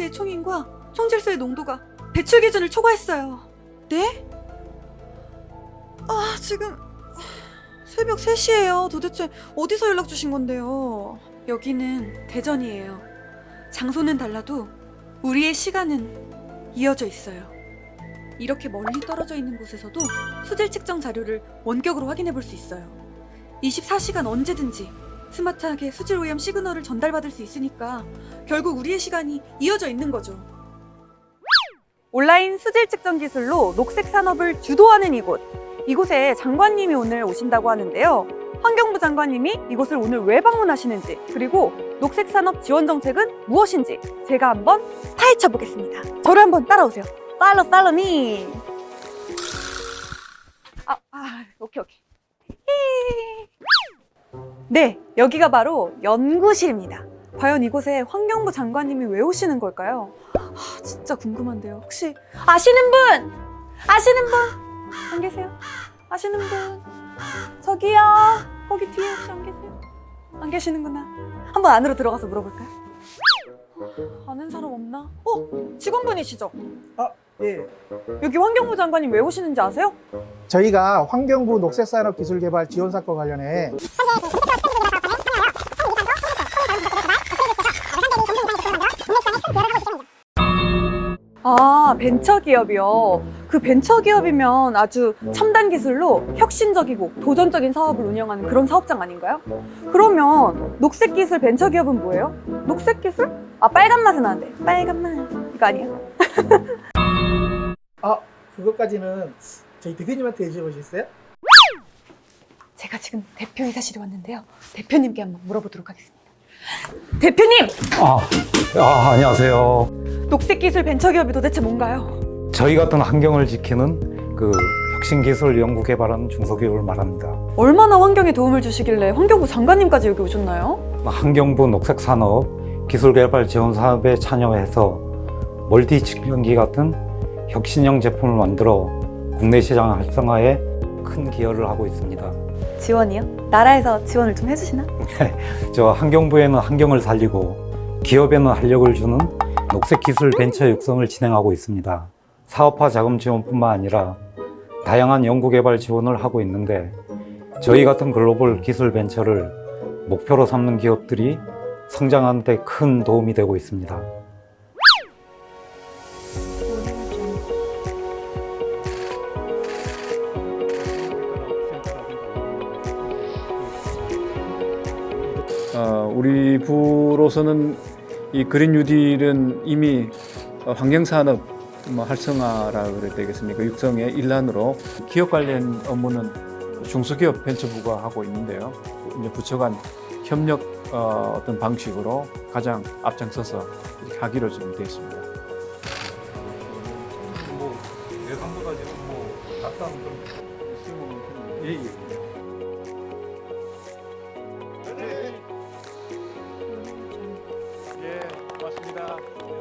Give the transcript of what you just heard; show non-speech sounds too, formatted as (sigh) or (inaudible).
가스의 총인과 총질소의 농도가 배출 기준을 초과했어요. 네? 아, 지금 새벽 3시예요. 도대체 어디서 연락 주신 건데요? 여기는 대전이에요. 장소는 달라도 우리의 시간은 이어져 있어요. 이렇게 멀리 떨어져 있는 곳에서도 수질 측정 자료를 원격으로 확인해 볼 수 있어요. 24시간 언제든지 스마트하게 수질 오염 시그널을 전달받을 수 있으니까 결국 우리의 시간이 이어져 있는 거죠. 온라인 수질 측정 기술로 녹색 산업을 주도하는 이곳. 이곳에 장관님이 오늘 오신다고 하는데요. 환경부 장관님이 이곳을 오늘 왜 방문하시는지, 그리고 녹색 산업 지원 정책은 무엇인지 제가 한번 파헤쳐 보겠습니다. 저를 한번 따라오세요. 팔로 팔로 미. 아, 아, 오케이 오케이. 네, 여기가 바로 연구실입니다. 과연 이곳에 환경부 장관님이 왜 오시는 걸까요? 아, 진짜 궁금한데요. 혹시 아시는 분? 아시는 분? 안 계세요? 아시는 분? 저기요. 거기 뒤에 혹시 안 계세요? 안 계시는구나. 한번 안으로 들어가서 물어볼까요? 아는 사람 없나? 어, 직원분이시죠? 예. 여기 환경부 장관님 왜 오시는지 아세요? 저희가 환경부 녹색산업기술개발 지원사건 관련해 벤처기업이요. 그 벤처기업이면 아주 첨단 기술로 혁신적이고 도전적인 사업을 운영하는 그런 사업장 아닌가요? 그러면 녹색 기술 벤처기업은 뭐예요? 녹색 기술? 아, 빨간 맛은 나는데. 빨간 맛. 이거 아니에요? (laughs) 아 그것까지는 저희 대표님한테 여쭤보셨어요? 제가 지금 대표이사실에 왔는데요. 대표님께 한번 물어보도록 하겠습니다. 대표님! 아, 아, 안녕하세요. 녹색 기술 벤처기업이 도대체 뭔가요? 저희 같은 환경을 지키는 그 혁신기술 연구개발하는 중소기업을 말합니다. 얼마나 환경에 도움을 주시길래 환경부 장관님까지 여기 오셨나요? 환경부 녹색산업 기술개발 지원 사업에 참여해서 멀티 측정기 같은 혁신형 제품을 만들어 국내 시장 활성화에 큰 기여를 하고 있습니다. 지원이요? 나라에서 지원을 좀 해주시나? (laughs) 저 환경부에는 환경을 살리고 기업에는 활력을 주는 녹색 기술 벤처 육성을 진행하고 있습니다. 사업화 자금 지원뿐만 아니라 다양한 연구 개발 지원을 하고 있는데 저희 같은 글로벌 기술 벤처를 목표로 삼는 기업들이 성장하는 데 큰 도움이 되고 있습니다. 어, 우리 부로서는 이 그린 뉴딜은 이미 어, 환경 산업 뭐 활성화라 그래야 되겠습니까? 육성의 일환으로 기업 관련 업무는 중소기업 벤처부가 하고 있는데요. 이제 부처 간 협력 어, 어떤 방식으로 가장 앞장서서 하기로 지금 되어 있습니다. 뭐 예산보다 지금 뭐 낙담 좀 예, 예. Canada.